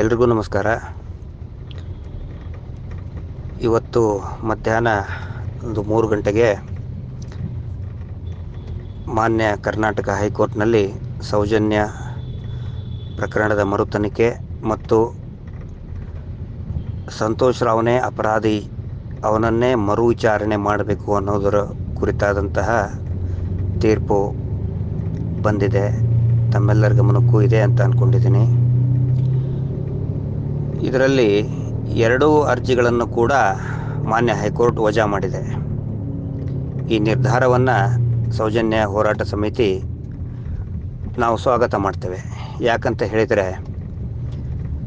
ಎಲ್ರಿಗೂ ನಮಸ್ಕಾರ. ಇವತ್ತು ಮಧ್ಯಾಹ್ನ ಒಂದು ಮೂರು ಗಂಟೆಗೆ ಮಾನ್ಯ ಕರ್ನಾಟಕ ಹೈಕೋರ್ಟ್ನಲ್ಲಿ ಸೌಜನ್ಯ ಪ್ರಕರಣದ ಮರು ತನಿಖೆ ಮತ್ತು ಸಂತೋಷ್ ರಾವ್ನೇ ಅಪರಾಧಿ, ಅವನನ್ನೇ ಮರು ವಿಚಾರಣೆ ಮಾಡಬೇಕು ಅನ್ನೋದರ ಕುರಿತಾದಂತಹ ತೀರ್ಪು ಬಂದಿದೆ. ತಮ್ಮೆಲ್ಲರ ಗಮನಕ್ಕೂ ಇದೆ ಅಂತ ಅಂದ್ಕೊಂಡಿದ್ದೀನಿ ಇದರಲ್ಲಿ ಎರಡೂ ಅರ್ಜಿಗಳನ್ನು ಕೂಡ ಮಾನ್ಯ ಹೈಕೋರ್ಟ್ ವಜಾ ಮಾಡಿದೆ. ಈ ನಿರ್ಧಾರವನ್ನು ಸೌಜನ್ಯ ಹೋರಾಟ ಸಮಿತಿ ನಾವು ಸ್ವಾಗತ ಮಾಡ್ತೇವೆ. ಯಾಕಂತ ಹೇಳಿದರೆ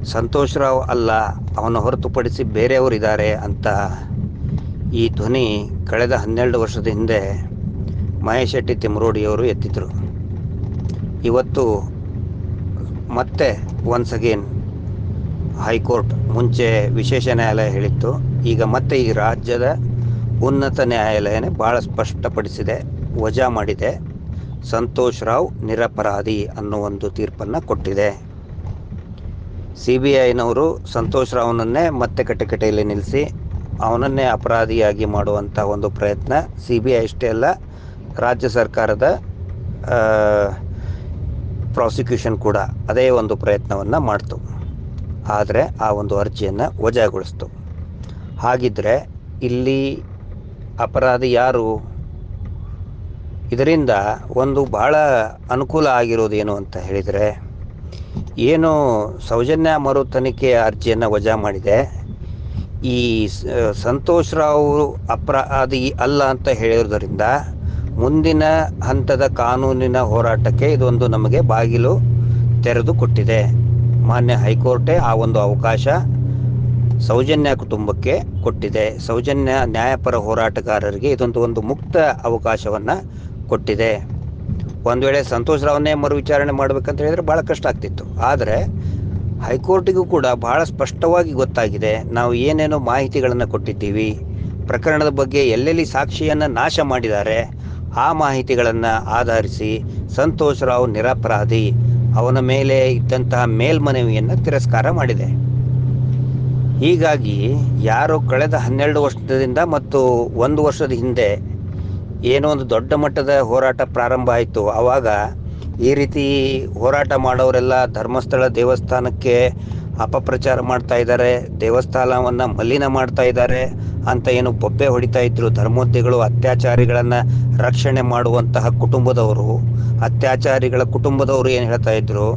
ಸಂತೋಷ್ ರಾವ್ ಅಲ್ಲ ಅವನು ಹೊರತುಪಡಿಸಿ ಬೇರೆಯವರು ಇದ್ದಾರೆ ಅಂತ ಈ ಧ್ವನಿ ಕಳೆದ ಹನ್ನೆರಡು ವರ್ಷದ ಹಿಂದೆ ಮಹೇಶ್ ಶೆಟ್ಟಿ ತಿಮ್ರೋಡಿಯವರು ಎತ್ತಿದ್ರು. ಇವತ್ತು ಮತ್ತೆ ಒನ್ಸ್ ಅಗೇನ್ ಹೈಕೋರ್ಟ್ ಮುಂಚೆ ವಿಶೇಷ ನ್ಯಾಯಾಲಯ ಹೇಳಿತ್ತು. ಈಗ ಮತ್ತೆ ಈ ರಾಜ್ಯದ ಉನ್ನತ ನ್ಯಾಯಾಲಯನೇ ಭಾಳ ಸ್ಪಷ್ಟಪಡಿಸಿದೆ, ವಜಾ ಮಾಡಿದೆ. ಸಂತೋಷ್ ರಾವ್ ನಿರಪರಾಧಿ ಅನ್ನೋ ಒಂದು ತೀರ್ಪನ್ನು ಕೊಟ್ಟಿದೆ. ಸಿ ಬಿ ಐನವರು ಸಂತೋಷ್ ರಾವ್ನನ್ನೇ ಮತ್ತೆ ಕಟಕಟೆಯಲ್ಲಿ ನಿಲ್ಲಿಸಿ, ಅವನನ್ನೇ ಅಪರಾಧಿಯಾಗಿ ಮಾಡುವಂಥ ಒಂದು ಪ್ರಯತ್ನ ಸಿ ಬಿ ಐ ಅಷ್ಟೇ ಅಲ್ಲ, ರಾಜ್ಯ ಸರ್ಕಾರದ ಪ್ರಾಸಿಕ್ಯೂಷನ್ ಕೂಡ ಅದೇ ಒಂದು ಪ್ರಯತ್ನವನ್ನು ಮಾಡ್ತು. ಆದರೆ ಆ ಒಂದು ಅರ್ಜಿಯನ್ನು ವಜಾಗೊಳಿಸ್ತು. ಹಾಗಿದ್ದರೆ ಇಲ್ಲಿ ಅಪರಾಧಿ ಯಾರು? ಇದರಿಂದ ಒಂದು ಭಾಳ ಅನುಕೂಲ ಆಗಿರೋದೇನು ಅಂತ ಹೇಳಿದರೆ, ಏನು ಸೌಜನ್ಯ ಮರು ತನಿಖೆಯ ಅರ್ಜಿಯನ್ನು ವಜಾ ಮಾಡಿದೆ. ಈ ಸಂತೋಷ್ ರಾವ್ ಅಪರಾಧಿ ಅಲ್ಲ ಅಂತ ಹೇಳಿರೋದರಿಂದ ಮುಂದಿನ ಹಂತದ ಕಾನೂನಿನ ಹೋರಾಟಕ್ಕೆ ಇದೊಂದು ನಮಗೆ ಬಾಗಿಲು ತೆರೆದು ಕೊಟ್ಟಿದೆ. ಮಾನ್ಯ ಹೈಕೋರ್ಟೇ ಆ ಒಂದು ಅವಕಾಶ ಸೌಜನ್ಯ ಕುಟುಂಬಕ್ಕೆ ಕೊಟ್ಟಿದೆ. ಸೌಜನ್ಯ ನ್ಯಾಯಪರ ಹೋರಾಟಗಾರರಿಗೆ ಇದೊಂದು ಒಂದು ಮುಕ್ತ ಅವಕಾಶವನ್ನು ಕೊಟ್ಟಿದೆ. ಒಂದು ವೇಳೆ ಸಂತೋಷ್ ರಾವ್ನೇ ಮರು ವಿಚಾರಣೆ ಮಾಡಬೇಕಂತ ಹೇಳಿದರೆ ಭಾಳ ಕಷ್ಟ ಆಗ್ತಿತ್ತು. ಆದರೆ ಹೈಕೋರ್ಟಿಗೂ ಕೂಡ ಭಾಳ ಸ್ಪಷ್ಟವಾಗಿ ಗೊತ್ತಾಗಿದೆ. ನಾವು ಏನೇನೋ ಮಾಹಿತಿಗಳನ್ನು ಕೊಟ್ಟಿದ್ದೀವಿ. ಪ್ರಕರಣದ ಬಗ್ಗೆ ಎಲ್ಲೆಲ್ಲಿ ಸಾಕ್ಷಿಯನ್ನು ನಾಶ ಮಾಡಿದ್ದಾರೆ, ಆ ಮಾಹಿತಿಗಳನ್ನು ಆಧರಿಸಿ ಸಂತೋಷ್ ರಾವ್ ನಿರಪರಾಧಿ. ಅವನ ಮೇಲೆ ಇದ್ದಂತಹ ಮೇಲ್ಮನವಿಯನ್ನು ತಿರಸ್ಕಾರ ಮಾಡಿದೆ. ಹೀಗಾಗಿ ಯಾರು ಕಳೆದ ಹನ್ನೆರಡು ವರ್ಷದಿಂದ ಮತ್ತು ಒಂದು ವರ್ಷದ ಹಿಂದೆ ಏನೋ ಒಂದು ದೊಡ್ಡ ಮಟ್ಟದ ಹೋರಾಟ ಪ್ರಾರಂಭ ಆಯಿತು. ಆವಾಗ ಈ ರೀತಿ ಹೋರಾಟ ಮಾಡೋರೆಲ್ಲ ಧರ್ಮಸ್ಥಳ ದೇವಸ್ಥಾನಕ್ಕೆ ಅಪಪ್ರಚಾರ ಮಾಡ್ತಾ ಇದ್ದಾರೆ, ದೇವಸ್ಥಾನವನ್ನು ಮಲಿನ ಮಾಡ್ತಾ ಇದ್ದಾರೆ ಅಂತ ಏನು ಬೊಬ್ಬೆ ಹೊಡಿತಾ ಇದ್ರು ಧರ್ಮೋದ್ಯಗಳು ಅತ್ಯಾಚಾರಿಗಳನ್ನು ರಕ್ಷಣೆ ಮಾಡುವಂತಹ ಕುಟುಂಬದವರು. ಅತ್ಯಾಚಾರಿಗಳ ಕುಟುಂಬದವರು ಏನು ಹೇಳ್ತಾ ಇದ್ರು?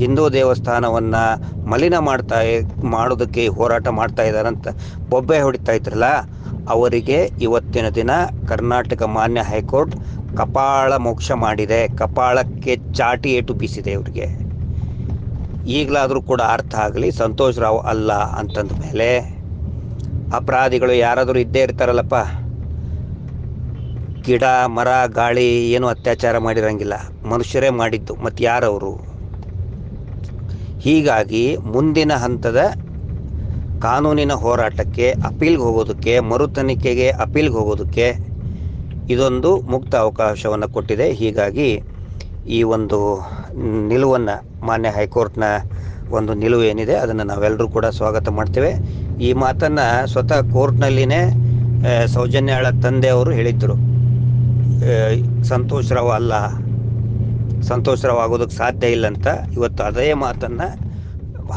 ಹಿಂದೂ ದೇವಸ್ಥಾನವನ್ನು ಮಲಿನ ಮಾಡ್ತಾ ಮಾಡೋದಕ್ಕೆ ಹೋರಾಟ ಮಾಡ್ತಾ ಇದ್ದಾರೆ ಅಂತ ಬೊಬ್ಬೆ ಹೊಡಿತಾ ಇದ್ರಲ್ಲ, ಅವರಿಗೆ ಇವತ್ತಿನ ದಿನ ಕರ್ನಾಟಕ ಮಾನ್ಯ ಹೈಕೋರ್ಟ್ ಕಪಾಳ ಮೋಕ್ಷ ಮಾಡಿದೆ. ಕಪಾಳಕ್ಕೆ ಚಾಟಿ ಏಟು ಬೀಸಿದೆ ಇವರಿಗೆ. ಈಗಲಾದರೂ ಕೂಡ ಅರ್ಥ ಆಗಲಿ, ಸಂತೋಷ್ ರಾವ್ ಅಲ್ಲ ಅಂತಂದ ಮೇಲೆ ಅಪರಾಧಿಗಳು ಯಾರಾದರೂ ಇದ್ದೇ ಇರ್ತಾರಲ್ಲಪ್ಪ. ಗಿಡ, ಮರ, ಗಾಳಿ ಏನು ಅತ್ಯಾಚಾರ ಮಾಡಿರಂಗಿಲ್ಲ. ಮನುಷ್ಯರೇ ಮಾಡಿದ್ದು ಮತ್ತು ಯಾರವರು? ಹೀಗಾಗಿ ಮುಂದಿನ ಹಂತದ ಕಾನೂನಿನ ಹೋರಾಟಕ್ಕೆ, ಅಪೀಲ್ಗೆ ಹೋಗೋದಕ್ಕೆ ಮರು ತನಿಖೆಗೆ ಅಪೀಲ್ಗೆ ಹೋಗೋದಕ್ಕೆ ಇದೊಂದು ಮುಕ್ತ ಅವಕಾಶವನ್ನು ಕೊಟ್ಟಿದೆ. ಹೀಗಾಗಿ ಈ ಒಂದು ನಿಲುವನ್ನು ಮಾನ್ಯ ಹೈಕೋರ್ಟ್ನ ಒಂದು ನಿಲುವು ಏನಿದೆ, ಅದನ್ನು ನಾವೆಲ್ಲರೂ ಕೂಡ ಸ್ವಾಗತ ಮಾಡ್ತೇವೆ. ಈ ಮಾತನ್ನು ಸ್ವತಃ ಕೋರ್ಟ್ನಲ್ಲಿನೇ ಸೌಜನ್ಯಾಳ ತಂದೆಯವರು ಹೇಳಿದ್ದರು ಸಂತೋಷ್ ರಾವ್ ಅಲ್ಲ. ಸಂತೋಷ್ ಆಗೋದಕ್ಕೆ ಸಾಧ್ಯ ಇಲ್ಲ ಅಂತ ಇವತ್ತು ಅದೇ ಮಾತನ್ನು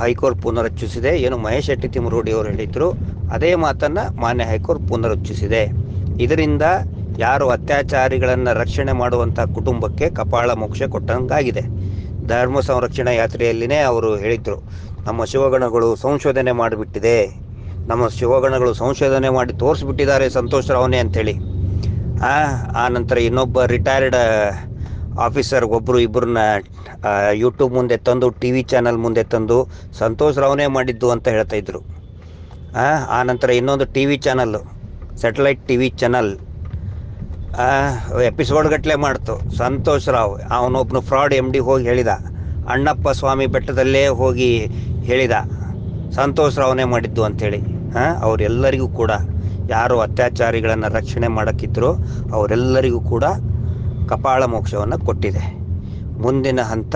ಹೈಕೋರ್ಟ್ ಪುನರುಚ್ಚಿಸಿದೆ ಏನು ಮಹೇಶ್ ಶೆಟ್ಟಿ ತಿಮರೋಡಿ ಅವರು ಹೇಳಿದ್ರು, ಅದೇ ಮಾತನ್ನು ಮಾನ್ಯ ಹೈಕೋರ್ಟ್ ಪುನರುಚ್ಚಿಸಿದೆ ಇದರಿಂದ ಯಾರು ಅತ್ಯಾಚಾರಿಗಳನ್ನು ರಕ್ಷಣೆ ಮಾಡುವಂಥ ಕುಟುಂಬಕ್ಕೆ ಕಪಾಳ ಮೋಕ್ಷ ಕೊಟ್ಟಂಗಾಗಿದೆ. ಧರ್ಮ ಸಂರಕ್ಷಣಾ ಯಾತ್ರೆಯಲ್ಲಿನೇ ಅವರು ಹೇಳಿದರು, ನಮ್ಮ ಶಿವಗಣಗಳು ಸಂಶೋಧನೆ ಮಾಡಿಬಿಟ್ಟಿದೆ. ನಮ್ಮ ಶಿವಗಣಗಳು ಸಂಶೋಧನೆ ಮಾಡಿ ತೋರಿಸ್ಬಿಟ್ಟಿದ್ದಾರೆ ಸಂತೋಷ್ ರಾವ್ನೇ ಅಂಥೇಳಿ ಆ ನಂತರ ಇನ್ನೊಬ್ಬ ರಿಟೈರ್ಡ್ ಆಫೀಸರ್ ಒಬ್ಬರು ಇಬ್ಬರನ್ನ ಯೂಟ್ಯೂಬ್ ಮುಂದೆ ತಂದು ಟಿ ವಿ ಚಾನಲ್ ಮುಂದೆ ತಂದು, ಸಂತೋಷ್ ರಾವ್ನೇ ಮಾಡಿದ್ದು ಅಂತ ಹೇಳ್ತಾ ಇದ್ರು. ಆ ನಂತರ ಇನ್ನೊಂದು T V channel satellite T V channel episode ಮಾಡ್ತು. ಸಂತೋಷ್ ರಾವ್ ಅವನೊಬ್ಬನು ಫ್ರಾಡ್ ಎಂ ಡಿ ಹೋಗಿ ಹೇಳಿದ. ಅಣ್ಣಪ್ಪ ಸ್ವಾಮಿ ಬೆಟ್ಟದಲ್ಲೇ ಹೋಗಿ ಹೇಳಿದ. ಸಂತೋಷ್ ರಾವ್ನೇ ಮಾಡಿದ್ದು ಅಂಥೇಳಿ ಹಾಂ ಅವರೆಲ್ಲರಿಗೂ ಕೂಡ ಯಾರು ಅತ್ಯಾಚಾರಿಗಳನ್ನು ರಕ್ಷಣೆ ಮಾಡೋಕ್ಕಿದ್ರು ಅವರೆಲ್ಲರಿಗೂ ಕೂಡ ಕಪಾಳ ಮೋಕ್ಷವನ್ನು ಕೊಟ್ಟಿದೆ. ಮುಂದಿನ ಹಂತ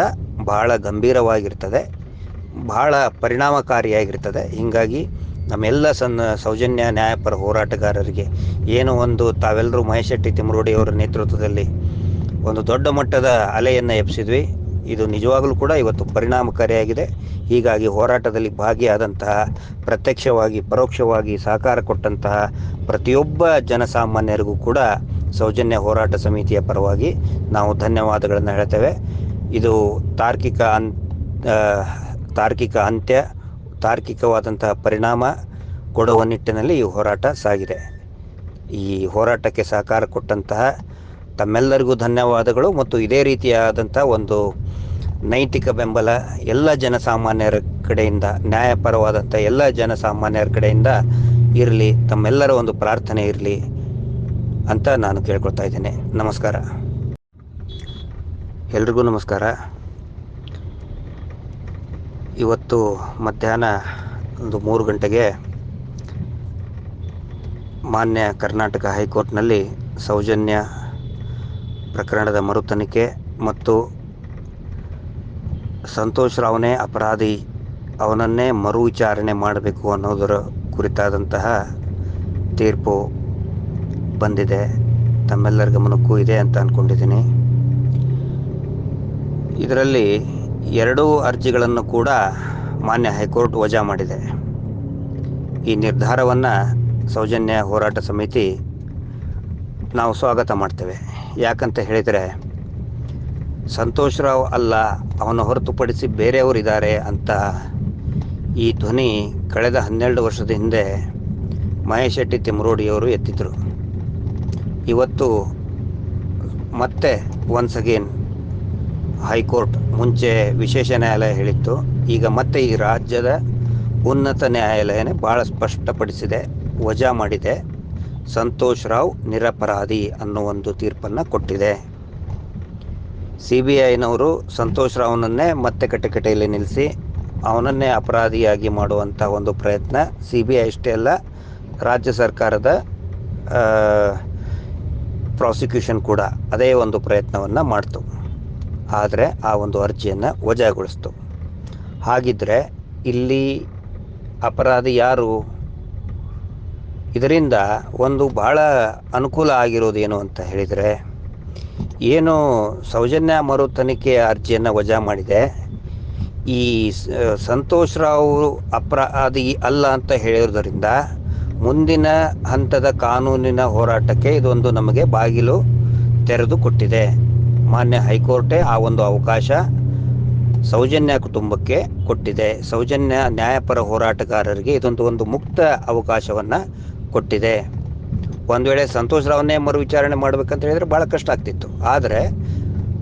ಬಹಳ ಗಂಭೀರವಾಗಿರ್ತದೆ, ಬಹಳ ಪರಿಣಾಮಕಾರಿಯಾಗಿರ್ತದೆ. ಹೀಗಾಗಿ ನಮ್ಮೆಲ್ಲ ಸನ್ನ ಸೌಜನ್ಯ ನ್ಯಾಯಪರ ಹೋರಾಟಗಾರರಿಗೆ ಏನು ಒಂದು ತಾವೆಲ್ಲರೂ ಮಹೇಶ್ ಶೆಟ್ಟಿ ನೇತೃತ್ವದಲ್ಲಿ ಒಂದು ದೊಡ್ಡ ಮಟ್ಟದ ಅಲೆಯನ್ನು ಎಬ್ಸಿದ್ವಿ. ಇದು ನಿಜವಾಗಲೂ ಕೂಡ ಇವತ್ತು ಪರಿಣಾಮಕಾರಿಯಾಗಿದೆ. ಹೀಗಾಗಿ ಹೋರಾಟದಲ್ಲಿ ಭಾಗಿಯಾದಂತಹ, ಪ್ರತ್ಯಕ್ಷವಾಗಿ, ಪರೋಕ್ಷವಾಗಿ ಸಹಕಾರ ಕೊಟ್ಟಂತಹ ಪ್ರತಿಯೊಬ್ಬ ಜನಸಾಮಾನ್ಯರಿಗೂ ಕೂಡ ಸೌಜನ್ಯ ಹೋರಾಟ ಸಮಿತಿಯ ಪರವಾಗಿ ನಾವು ಧನ್ಯವಾದಗಳನ್ನು ಹೇಳ್ತೇವೆ. ಇದು ತಾರ್ಕಿಕ ಅನ್ ತಾರ್ಕಿಕ ಅಂತ್ಯ, ತಾರ್ಕಿಕವಾದಂತಹ ಪರಿಣಾಮ ಕೊಡುವ ನಿಟ್ಟಿನಲ್ಲಿ ಈ ಹೋರಾಟ ಸಾಗಿದೆ. ಈ ಹೋರಾಟಕ್ಕೆ ಸಹಕಾರ ಕೊಟ್ಟಂತಹ ತಮ್ಮೆಲ್ಲರಿಗೂ ಧನ್ಯವಾದಗಳು ಮತ್ತು ಇದೇ ರೀತಿಯಾದಂಥ ಒಂದು ನೈತಿಕ ಬೆಂಬಲ ಎಲ್ಲ ಜನಸಾಮಾನ್ಯರ ಕಡೆಯಿಂದ, ನ್ಯಾಯಪರವಾದಂಥ ಎಲ್ಲ ಜನಸಾಮಾನ್ಯರ ಕಡೆಯಿಂದ ಇರಲಿ, ತಮ್ಮೆಲ್ಲರ ಒಂದು ಪ್ರಾರ್ಥನೆ ಇರಲಿ ಅಂತ ನಾನು ಕೇಳ್ಕೊಳ್ತಾ ಇದ್ದೇನೆ. ನಮಸ್ಕಾರ. ಎಲ್ರಿಗೂ ನಮಸ್ಕಾರ. ಇವತ್ತು ಮಧ್ಯಾಹ್ನ ಒಂದು ಮೂರು ಗಂಟೆಗೆ ಮಾನ್ಯ ಕರ್ನಾಟಕ ಹೈಕೋರ್ಟ್ನಲ್ಲಿ ಸೌಜನ್ಯ ಪ್ರಕರಣದ ಮರು ತನಿಖೆ ಮತ್ತು ಸಂತೋಷ್ ರಾವ್ನೇ ಅಪರಾಧಿ, ಅವನನ್ನೇ ಮರು ವಿಚಾರಣೆ ಮಾಡಬೇಕು ಅನ್ನೋದರ ಕುರಿತಾದಂತಹ ತೀರ್ಪು ಬಂದಿದೆ. ತಮ್ಮೆಲ್ಲರ ಗಮನಕ್ಕೂ ಇದೆ ಅಂತ ಅಂದ್ಕೊಂಡಿದ್ದೀನಿ ಇದರಲ್ಲಿ ಎರಡೂ ಅರ್ಜಿಗಳನ್ನು ಕೂಡ ಮಾನ್ಯ ಹೈಕೋರ್ಟ್ ವಜಾ ಮಾಡಿದೆ. ಈ ನಿರ್ಧಾರವನ್ನು ಸೌಜನ್ಯ ಹೋರಾಟ ಸಮಿತಿ ನಾವು ಸ್ವಾಗತ ಮಾಡ್ತೇವೆ. ಯಾಕಂತ ಹೇಳಿದರೆ ಸಂತೋಷ್ ರಾವ್ ಅಲ್ಲ, ಅವನ ಹೊರತುಪಡಿಸಿ ಬೇರೆಯವರಿದ್ದಾರೆ ಅಂತ ಈ ಧ್ವನಿ ಕಳೆದ ಹನ್ನೆರಡು ವರ್ಷದ ಹಿಂದೆ ಮಹೇಶ್ ಶೆಟ್ಟಿ ತಿಮ್ರೋಡಿಯವರು ಎತ್ತಿದ್ರು. ಇವತ್ತು ಮತ್ತೆ ಒನ್ಸ್ ಅಗೇನ್ ಹೈಕೋರ್ಟ್ ಮುಂಚೆ ವಿಶೇಷ ನ್ಯಾಯಾಲಯ ಹೇಳಿತ್ತು. ಈಗ ಮತ್ತೆ ಈ ರಾಜ್ಯದ ಉನ್ನತ ನ್ಯಾಯಾಲಯನೇ ಭಾಳ ಸ್ಪಷ್ಟಪಡಿಸಿದೆ, ವಜಾ ಮಾಡಿದೆ. ಸಂತೋಷ್ ರಾವ್ ನಿರಪರಾಧಿ ಅನ್ನೋ ಒಂದು ತೀರ್ಪನ್ನು ಕೊಟ್ಟಿದೆ. ಸಿ ಬಿ ಐನವರು ಸಂತೋಷ್ ರಾವ್ನನ್ನೇ ಮತ್ತೆ ಕಟಕಟೆಯಲ್ಲಿ ನಿಲ್ಲಿಸಿ ಅವನನ್ನೇ ಅಪರಾಧಿಯಾಗಿ ಮಾಡುವಂಥ ಒಂದು ಪ್ರಯತ್ನ ಸಿ ಬಿ ಐ ಅಷ್ಟೇ ಅಲ್ಲ, ರಾಜ್ಯ ಸರ್ಕಾರದ ಪ್ರಾಸಿಕ್ಯೂಷನ್ ಕೂಡ ಅದೇ ಒಂದು ಪ್ರಯತ್ನವನ್ನು ಮಾಡ್ತು. ಆದರೆ ಆ ಒಂದು ಅರ್ಜಿಯನ್ನು ವಜಾಗೊಳಿಸ್ತು. ಹಾಗಿದ್ದರೆ ಇಲ್ಲಿ ಅಪರಾಧಿ ಯಾರು? ಇದರಿಂದ ಒಂದು ಬಹಳ ಅನುಕೂಲ ಆಗಿರೋದೇನು ಅಂತ ಹೇಳಿದರೆ ಏನು ಸೌಜನ್ಯ ಮರು ತನಿಖೆ ಅರ್ಜಿಯನ್ನು ವಜಾ ಮಾಡಿದೆ. ಈ ಸಂತೋಷ್ ರಾವ್ ಅಪರಾಧಿ ಅಲ್ಲ ಅಂತ ಹೇಳಿರೋದರಿಂದ ಮುಂದಿನ ಹಂತದ ಕಾನೂನಿನ ಹೋರಾಟಕ್ಕೆ ಇದೊಂದು ನಮಗೆ ಬಾಗಿಲು ತೆರೆದು ಕೊಟ್ಟಿದೆ. ಮಾನ್ಯ ಹೈಕೋರ್ಟೇ ಆ ಒಂದು ಅವಕಾಶ ಸೌಜನ್ಯ ಕುಟುಂಬಕ್ಕೆ ಕೊಟ್ಟಿದೆ. ಸೌಜನ್ಯ ನ್ಯಾಯಪರ ಹೋರಾಟಗಾರರಿಗೆ ಇದೊಂದು ಒಂದು ಮುಕ್ತ ಅವಕಾಶವನ್ನು ಕೊಟ್ಟಿದೆ. ಒಂದು ವೇಳೆ ಸಂತೋಷ್ ರಾವ್ನೇ ಮರು ವಿಚಾರಣೆ ಮಾಡಬೇಕಂತ ಹೇಳಿದ್ರೆ ಭಾಳ ಕಷ್ಟ ಆಗ್ತಿತ್ತು. ಆದರೆ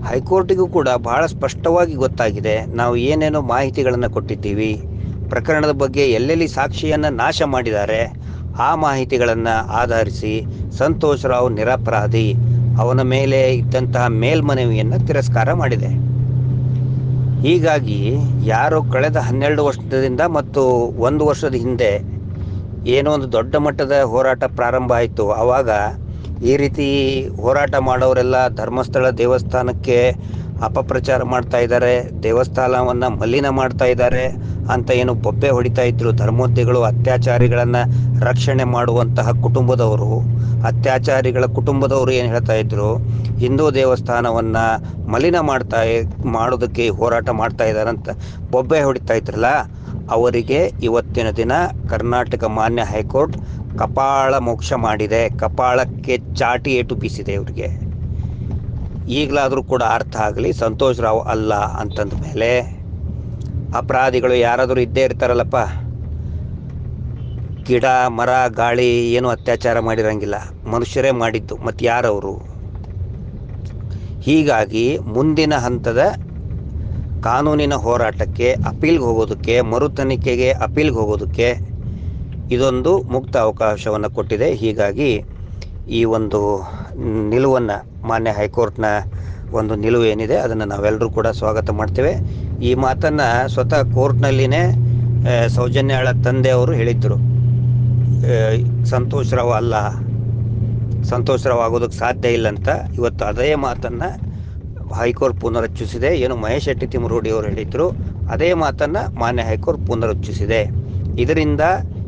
ಹೈಕೋರ್ಟಿಗೂ ಕೂಡ ಬಹಳ ಸ್ಪಷ್ಟವಾಗಿ ಗೊತ್ತಾಗಿದೆ ನಾವು ಏನೇನೋ ಮಾಹಿತಿಗಳನ್ನು ಕೊಟ್ಟಿದ್ದೀವಿ. ಪ್ರಕರಣದ ಬಗ್ಗೆ ಎಲ್ಲೆಲ್ಲಿ ಸಾಕ್ಷಿಯನ್ನು ನಾಶ ಮಾಡಿದ್ದಾರೆ. ಆ ಮಾಹಿತಿಗಳನ್ನು ಆಧರಿಸಿ ಸಂತೋಷ್ ರಾವ್ ನಿರಪರಾಧಿ. ಅವನ ಮೇಲೆ ಇದ್ದಂತಹ ಮೇಲ್ಮನವಿಯನ್ನು ತಿರಸ್ಕಾರ ಮಾಡಿದೆ. ಹೀಗಾಗಿ ಯಾರು ಕಳೆದ ಹನ್ನೆರಡು ವರ್ಷದಿಂದ ಮತ್ತು ಒಂದು ವರ್ಷದ ಹಿಂದೆ ಏನೋ ಒಂದು ದೊಡ್ಡ ಮಟ್ಟದ ಹೋರಾಟ ಪ್ರಾರಂಭ ಆಯಿತು. ಆವಾಗ ಈ ರೀತಿ ಹೋರಾಟ ಮಾಡೋರೆಲ್ಲ ಧರ್ಮಸ್ಥಳ ದೇವಸ್ಥಾನಕ್ಕೆ ಅಪಪ್ರಚಾರ ಮಾಡ್ತಾ ಇದ್ದಾರೆ, ದೇವಸ್ಥಾನವನ್ನು ಮಲಿನ ಮಾಡ್ತಾ ಇದ್ದಾರೆ ಅಂತ ಏನು ಬೊಬ್ಬೆ ಹೊಡಿತಾ ಇದ್ರು. ಧರ್ಮೋದ್ಯಗಳು ಅತ್ಯಾಚಾರಿಗಳನ್ನು ರಕ್ಷಣೆ ಮಾಡುವಂತಹ ಕುಟುಂಬದವರು, ಅತ್ಯಾಚಾರಿಗಳ ಕುಟುಂಬದವರು ಏನು ಹೇಳ್ತಾ ಇದ್ರು? ಹಿಂದೂ ದೇವಸ್ಥಾನವನ್ನು ಮಲಿನ ಮಾಡ್ತಾ, ಮಾಡೋದಕ್ಕೆ ಹೋರಾಟ ಮಾಡ್ತಾ ಇದ್ದಾರೆ ಅಂತ ಬೊಬ್ಬೆ ಹೊಡಿತಾ ಇದ್ರಲ್ಲ? ಅವರಿಗೆ ಇವತ್ತಿನ ದಿನ ಕರ್ನಾಟಕ ಮಾನ್ಯ ಹೈಕೋರ್ಟ್ ಕಪಾಳ ಮೋಕ್ಷ ಮಾಡಿದೆ. ಕಪಾಳಕ್ಕೆ ಚಾಟಿ ಏಟು ಬೀಸಿದೆ ಇವರಿಗೆ. ಈಗಲಾದರೂ ಕೂಡ ಅರ್ಥ ಆಗಲಿ, ಸಂತೋಷ್ ರಾವ್ ಅಲ್ಲ ಅಂತಂದ ಮೇಲೆ ಅಪರಾಧಿಗಳು ಯಾರಾದರೂ ಇದ್ದೇ ಇರ್ತಾರಲ್ಲಪ್ಪ. ಗಿಡ, ಮರ, ಗಾಳಿ ಏನು ಅತ್ಯಾಚಾರ ಮಾಡಿರಂಗಿಲ್ಲ. ಮನುಷ್ಯರೇ ಮಾಡಿದ್ದು. ಮತ್ತು ಯಾರವರು ಹೀಗಾಗಿ ಮುಂದಿನ ಹಂತದ ಕಾನೂನಿನ ಹೋರಾಟಕ್ಕೆ ಅಪೀಲ್ಗೆ ಹೋಗೋದಕ್ಕೆ ಮರು ತನಿಖೆಗೆ ಅಪೀಲ್ಗೆ ಹೋಗೋದಕ್ಕೆ ಇದೊಂದು ಮುಕ್ತ ಅವಕಾಶವನ್ನು ಕೊಟ್ಟಿದೆ. ಹೀಗಾಗಿ ಈ ಒಂದು ನಿಲುವನ್ನು ಮಾನ್ಯ ಹೈಕೋರ್ಟ್ನ ಒಂದು ನಿಲುವು ಏನಿದೆ ಅದನ್ನು ನಾವೆಲ್ಲರೂ ಕೂಡ ಸ್ವಾಗತ ಮಾಡ್ತೇವೆ. ಈ ಮಾತನ್ನು ಸ್ವತಃ ಕೋರ್ಟ್ನಲ್ಲಿನೇ ಸೌಜನ್ಯಾಳ ತಂದೆಯವರು ಹೇಳಿದ್ದರು ಆ, ಸಂತೋಷ್ ರಾವ್ ಅಲ್ಲ ಸಂತೋಷ್ ರಾವ್ ಆಗೋದಕ್ಕೆ ಸಾಧ್ಯ ಇಲ್ಲ ಅಂತ. ಇವತ್ತು ಅದೇ ಮಾತನ್ನು ಹೈಕೋರ್ಟ್ ಪುನರುಚ್ಚಿಸಿದೆ ಏನು ಮಹೇಶ್ ಶೆಟ್ಟಿ ತಿಮ್ಮರೂಡಿ ಅವರು ಹೇಳಿದ್ರು, ಅದೇ ಮಾತನ್ನು ಮಾನ್ಯ ಹೈಕೋರ್ಟ್ ಪುನರುಚ್ಚರಿಸಿದೆ ಇದರಿಂದ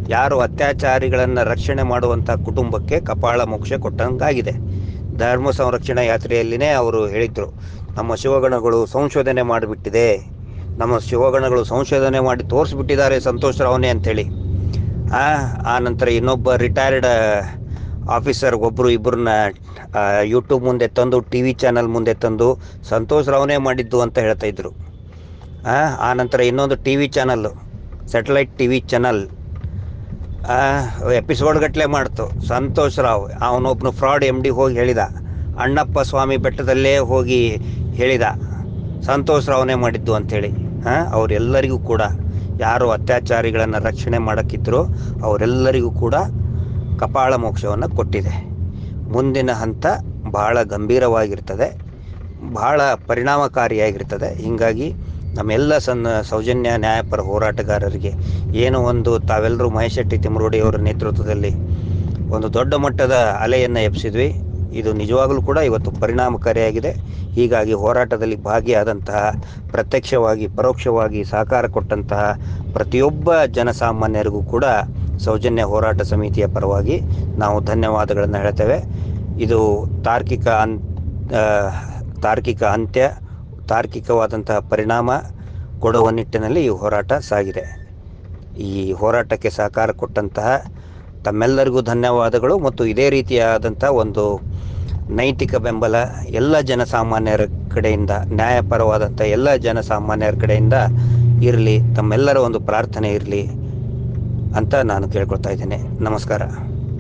ಯಾರು ಅತ್ಯಾಚಾರಿಗಳನ್ನು ರಕ್ಷಣೆ ಮಾಡುವಂಥ ಕುಟುಂಬಕ್ಕೆ ಕಪಾಳ ಮೋಕ್ಷ ಕೊಟ್ಟಂಗಾಗಿದೆ. ಧರ್ಮ ಸಂರಕ್ಷಣಾ ಯಾತ್ರೆಯಲ್ಲಿನೇ ಅವರು ಹೇಳಿದರು, ನಮ್ಮ ಶಿವಗಣಗಳು ಸಂಶೋಧನೆ ಮಾಡಿಬಿಟ್ಟಿದೆ. ನಮ್ಮ ಶಿವಗಣಗಳು ಸಂಶೋಧನೆ ಮಾಡಿ ತೋರಿಸ್ಬಿಟ್ಟಿದ್ದಾರೆ ಸಂತೋಷ್ ರಾವ್ನೇ ಅಂಥೇಳಿ ಆ ನಂತರ ಇನ್ನೊಬ್ಬ ರಿಟೈರ್ಡ್ ಆಫೀಸರ್ ಒಬ್ಬರು ಇಬ್ಬರನ್ನ ಯೂಟ್ಯೂಬ್ ಮುಂದೆ ತಂದು ಟಿ ವಿ ಚಾನಲ್ ಮುಂದೆ ತಂದು ಸಂತೋಷ್ ರಾವ್ನೇ ಮಾಡಿದ್ದು ಅಂತ ಹೇಳ್ತಾ ಇದ್ರು. ಆ ನಂತರ ಇನ್ನೊಂದು T V channel satellite T V channel episode ಗಟ್ಟಲೆ ಮಾಡ್ತು. ಸಂತೋಷ್ ರಾವ್ ಅವನೊಬ್ಬನು ಫ್ರಾಡ್ ಎಂ ಡಿ ಹೋಗಿ ಹೇಳಿದ. ಅಣ್ಣಪ್ಪ ಸ್ವಾಮಿ ಬೆಟ್ಟದಲ್ಲೇ ಹೋಗಿ ಹೇಳಿದ. ಸಂತೋಷ್ ರಾವ್ನೇ ಮಾಡಿದ್ದು ಅಂಥೇಳಿ ಹಾಂ ಅವರೆಲ್ಲರಿಗೂ ಕೂಡ ಯಾರು ಅತ್ಯಾಚಾರಿಗಳನ್ನು ರಕ್ಷಣೆ ಮಾಡೋಕ್ಕಿದ್ರು, ಅವರೆಲ್ಲರಿಗೂ ಕೂಡ ಕಪಾಳ ಮೋಕ್ಷವನ್ನು ಕೊಟ್ಟಿದೆ. ಮುಂದಿನ ಹಂತ ಬಹಳ ಗಂಭೀರವಾಗಿರ್ತದೆ, ಬಹಳ ಪರಿಣಾಮಕಾರಿಯಾಗಿರ್ತದೆ. ಹೀಗಾಗಿ ನಮ್ಮೆಲ್ಲ ಸನ್ನ ಸೌಜನ್ಯ, ನ್ಯಾಯಪರ ಹೋರಾಟಗಾರರಿಗೆ ಏನು ಒಂದು ತಾವೆಲ್ಲರೂ ಮಹೇಶ್ ಶೆಟ್ಟಿ ತಿಮ್ಮರೋಡಿಯವರ ನೇತೃತ್ವದಲ್ಲಿ ಒಂದು ದೊಡ್ಡ ಮಟ್ಟದ ಅಲೆಯನ್ನು ಎಬ್ಸಿದ್ವಿ. ಇದು ನಿಜವಾಗಲೂ ಕೂಡ ಇವತ್ತು ಪರಿಣಾಮಕಾರಿಯಾಗಿದೆ. ಹೀಗಾಗಿ ಹೋರಾಟದಲ್ಲಿ ಭಾಗಿಯಾದಂತಹ, ಪ್ರತ್ಯಕ್ಷವಾಗಿ, ಪರೋಕ್ಷವಾಗಿ ಸಹಕಾರ ಕೊಟ್ಟಂತಹ ಪ್ರತಿಯೊಬ್ಬ ಜನಸಾಮಾನ್ಯರಿಗೂ ಕೂಡ ಸೌಜನ್ಯ ಹೋರಾಟ ಸಮಿತಿಯ ಪರವಾಗಿ ನಾವು ಧನ್ಯವಾದಗಳನ್ನು ಹೇಳ್ತೇವೆ. ಇದು ತಾರ್ಕಿಕ ಅನ್ ತಾರ್ಕಿಕ ಅಂತ್ಯ, ತಾರ್ಕಿಕವಾದಂತಹ ಪರಿಣಾಮ ಕೊಡುವ ನಿಟ್ಟಿನಲ್ಲಿ ಈ ಹೋರಾಟ ಸಾಗಿದೆ. ಈ ಹೋರಾಟಕ್ಕೆ ಸಹಕಾರ ಕೊಟ್ಟಂತಹ ತಮ್ಮೆಲ್ಲರಿಗೂ ಧನ್ಯವಾದಗಳು ಮತ್ತು ಇದೇ ರೀತಿಯಾದಂಥ ಒಂದು ನೈತಿಕ ಬೆಂಬಲ ಎಲ್ಲ ಜನಸಾಮಾನ್ಯರ ಕಡೆಯಿಂದ, ನ್ಯಾಯಪರವಾದಂಥ ಎಲ್ಲ ಜನಸಾಮಾನ್ಯರ ಕಡೆಯಿಂದ ಇರಲಿ, ತಮ್ಮೆಲ್ಲರ ಒಂದು ಪ್ರಾರ್ಥನೆ ಇರಲಿ ಅಂತ ನಾನು ಕೇಳ್ಕೊಳ್ತಾ ಇದ್ದೇನೆ. ನಮಸ್ಕಾರ.